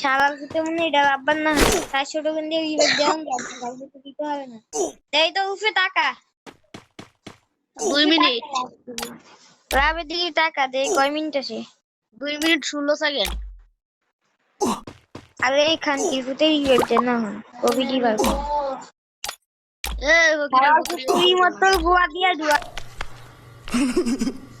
শালাল মনে এটা আব্বার না তার ছোট দেওয়া হবে না। উফে টাকা। দুই মিনিট। রাবে টাকা দে কয় মিনিট আছে? দুই মিনিট ষোলো সেকেন্ড। আরে এখান কি ফুটে ইয়ে ইউরোপ না হন কবি কি পারব এই মতো দিয়া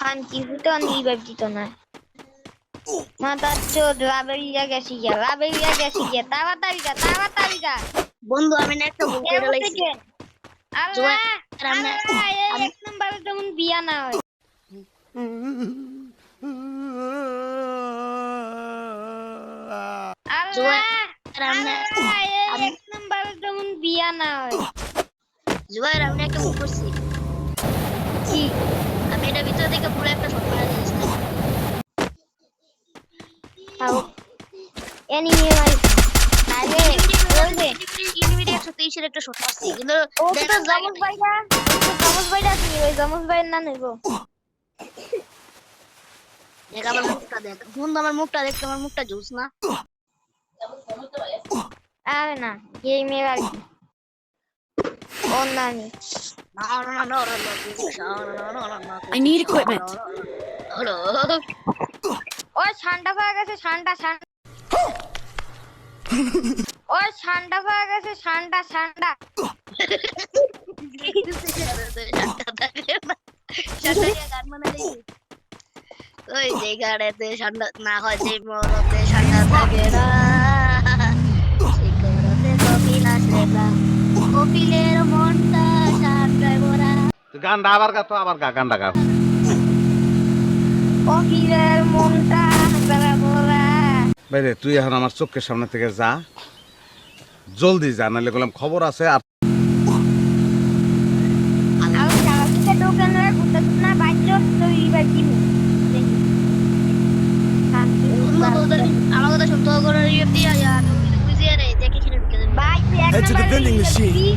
খান কি ফুটে অন রিবেট দিত না চোদ লাবেরিয়া গেছি গিয়া লাবেরিয়া গেছি গিয়া তাড়াতাড়ি গা তাড়াতাড়ি গা বন্ধু আমি না একটা ভুল লাইছি। আল্লাহ রামনা এক নম্বরে যেমন বিয়া না হয়। আল্লাহ রামনা আল্লাহ, এক নম্বরে যেমন বিয়া না হয়। জুয়ার একটা করছি। কি? এটা ভিতর থেকে পুরো একটা শট মারা দিয়েছে তাও। এনিমি মানে আগে বলবে। ইনভিডি 123 এর একটা শট আছে কিন্তু ওটা জামুস ভাইটা? জামুস ভাইটা আছে? ওই জামুস ভাইয়ের না নেব। দেখ আমার মুখটা দেখ। বন্ধু আমার মুখটা দেখ তোমার মুখটা জুস না। আরে না গেমে আর অন্যান্য I need equipment. Hello. ঠান্ডা হয়ে ওই যে গাড়িতে ঠান্ডা না হয় যে মরতে ঠান্ডা থাকে না গানটা আবার গা আবার গা গানটা গা বাইরে তুই এখন আমার চোখের সামনে থেকে যা। জলদি যা নাহলে গেলাম খবর আছে আর Head to the vending machine.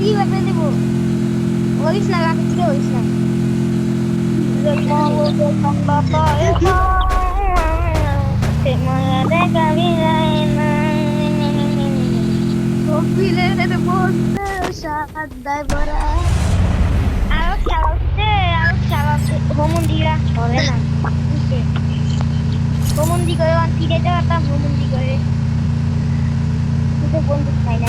কীভাবে দেবো? বলিস না রাখি থেকে বলিস না। আরও খেলাচ্ছে আরও খেলাচ্ছে হোমন্দিরা চলে না হোমন্দি করে ফিরে যাওয়ার হোমন্দি করে বন্ধু খাই না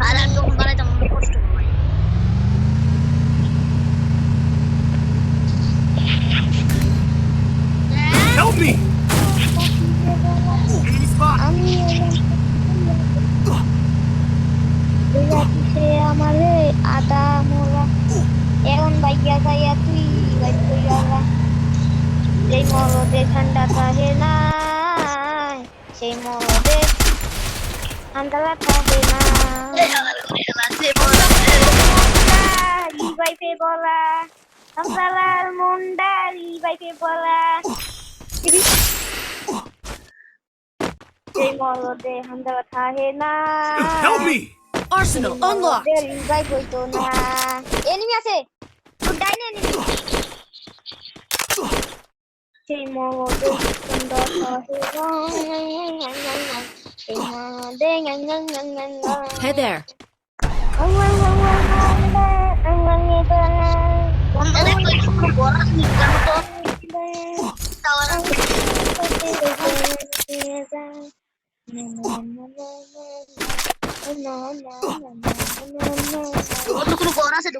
আর আমি তখন বাড়াইতাম আমার কষ্ট হয় Help me! Enemy spot! আমি সে আমারে মোরা এখন বাইয়া যাইয়া তুই বাইক কইরা সেই মরদে ঠান্ডা থাকে না সেই মরদে Andala pra Neymar. E vai ter bola. Andala Munda e vai ter bola. Tem bola de Andala pra Neymar. Help me! Arsenal unlocked. Ele vai boitona. Enemy ace. Good dine enemy. Tem bola de Andala pra Neymar. Hey there. বন্ধু দেখো একটু বড় আছে দোকান মতো tower আছে বন্ধু কোনো ঘর আছে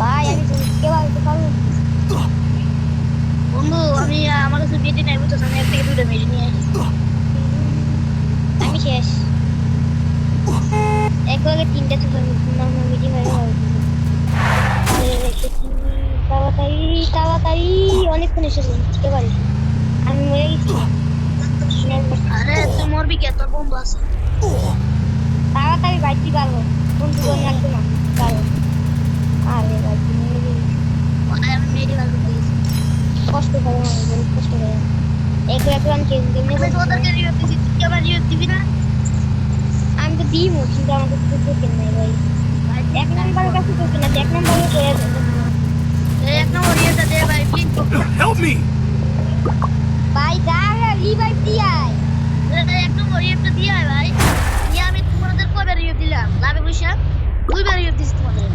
ভাই আমি কে পারব বন্ধু আমি আমার কাছে বেটি নাই বুঝছ আমি এক থেকে দুটো মেরে নিয়ে আসি। আমি শেষ। একবারে তিনটা সুপার নর্মাল মিটিং তাড়াতাড়ি তাড়াতাড়ি অনেকক্ষণ এসেছে পারি আমি মরে গেছি। আরে তুই মরবি কে? তোর বন্ধু আছে। তাড়াতাড়ি বাইতে পারব। বন্ধু বোন লাগবে না পারব। কষ্ট করে কষ্ট করে। একটু একটু আমি কেন কেমনি আমি তোদেরকে রিভিউ দিছি তুই কি আবার রিভিউ দিবি না? আমি তো দিই কিন্তু আমাদের তো টোকেন নাই ভাই। এক নম্বরের কাছে টোকেন আছে এক নম্বরে করে এই এক নম্বর ইয়েটা দে ভাই প্লিজ Help me! ভাই দাঁড়া রিভাইভ দিয়াই। এক নম্বর ইয়েটা দিয়ে আয় ভাই। নিয়ে আমি তোমাদের কবে রিভিউ দিলাম? লাভে বৈশা দুইবার রিভিউ দিছি তোমাদের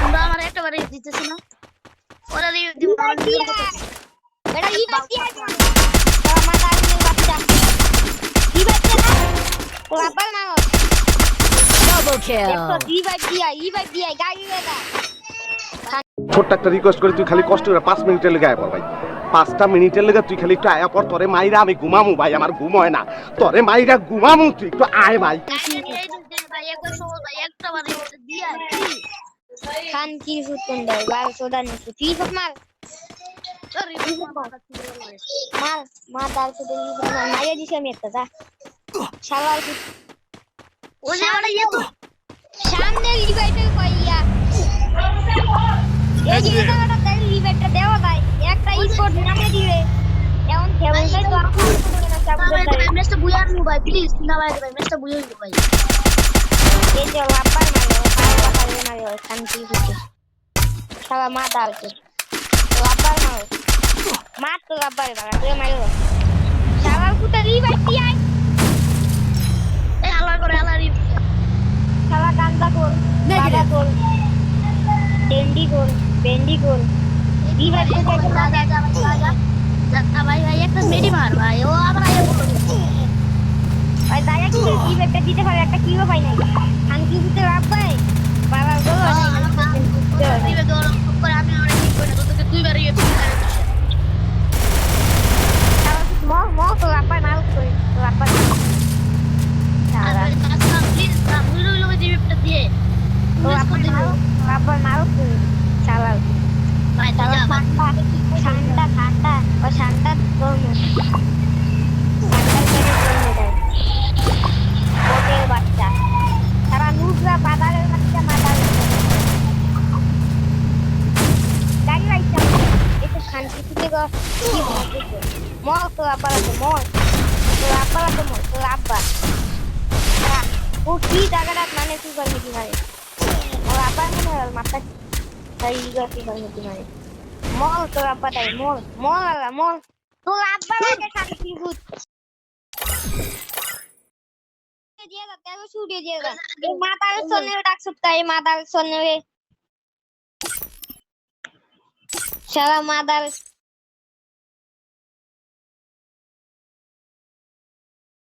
তোমরা আমার একটা বার রিভিউ দিতেছ না ওরা রিভিউ দিব। আমার কথা। বেটা রিভাইভ দিয়াই তোরা মাথা আগুনের বাচ্চা। রিভাইভ দে না? তোর আব্বার না দেখো kill. রিভাইভ দিয়াই রিভাইভ দিয়াই গাড়ি বেটা ছোট্ট একটা রিকোয়েস্ট করে তুই খালি কষ্ট করে পাঁচ মিনিটের লেগে আয়া পর ভাই। পাঁচটা মিনিটের লেগে তুই খালি একটু আয়া পর তোরে মাইরা আমি ঘুমামু ভাই আমার ঘুম হয় না। তোরে মাইরা ঘুমামু তুই একটু আয় ভাই। গাড়ি নিয়ে এই যে ভাই একবার সহজ ভাই একটা বার রিভিউ দিয়ে আয় please। খান কি ফুট কোন দেয় বার সোডা নি ফুট কি ফুট মার তোর রিভিউ মাথা ছিল ভাই। মার মার দাল ফুট ই ফুট মার মাইয়া দিছি আমি একটা যা শালার ফুট ওই যে আমার ইয়ে তো সামনে রিভাইভের কইয়া এই যে এটা একটা তাই রিভাইভটা দেওয়া যায় একটা স্পট নামে দিবে এমন কেমন তাই তো আমার কোনো না চাপ না ভাই করতে ভাই ম্যাচটা বুঝার নি ভাই প্লিজ না ভাই ভাই ম্যাচটা বুঝাই দিও ভাই এই যে লাপার মারো পাওয়া পারবে না রে শান্তি ফুটে সারা মা দালকে লাপার মারো মার তো লাপার মারা তুই মারো সারা ফুটে রিভাইভ দিয়াই এই আল্লাহ করে আল্লাহ রিভিউ সারা কান্দা কর. বাবা কর ডেন্ডি কর বেন্ডি কর রিভাইভ দিতে যা যা যা ভাই ভাই একটা মেডি মার ভাই ও আবার আয়া বলো ভাই দায়া কি রিভাইভটা দিতে পারে একটা কিও পাই নাই। আমি কি দিতে পাই বাবা করে আমি অনেক ঠিক করে তোকে দুইবার রিভিউ দিতে ম ম তো লাভ পাই মাল করে লাভ পাই সারা প্লিজ না মুই রইল রিভিউটা দিয়ে। তো লাভ পাই মাল লাভ পাই মাল করে সারা ভাই যা ঠান্ডা ঠান্ডা ঠান্ডা ও ঠান্ডা গরম আব্বার আছে আব্বার আছে তো আব্বা। কি জায়গাটা মানে কি করে কি মানে ও আব্বার মনে মাথা তাই কি করে কি মানে মল তো আব্বা তাই মল মল আলা মল তো আব্বা লাগে শান্তি দিয়ে দা তেরো ছুটে দিয়ে দা এই মাতার সন্নে ডাকছত তাই মাতার সন্নে সারা মাদার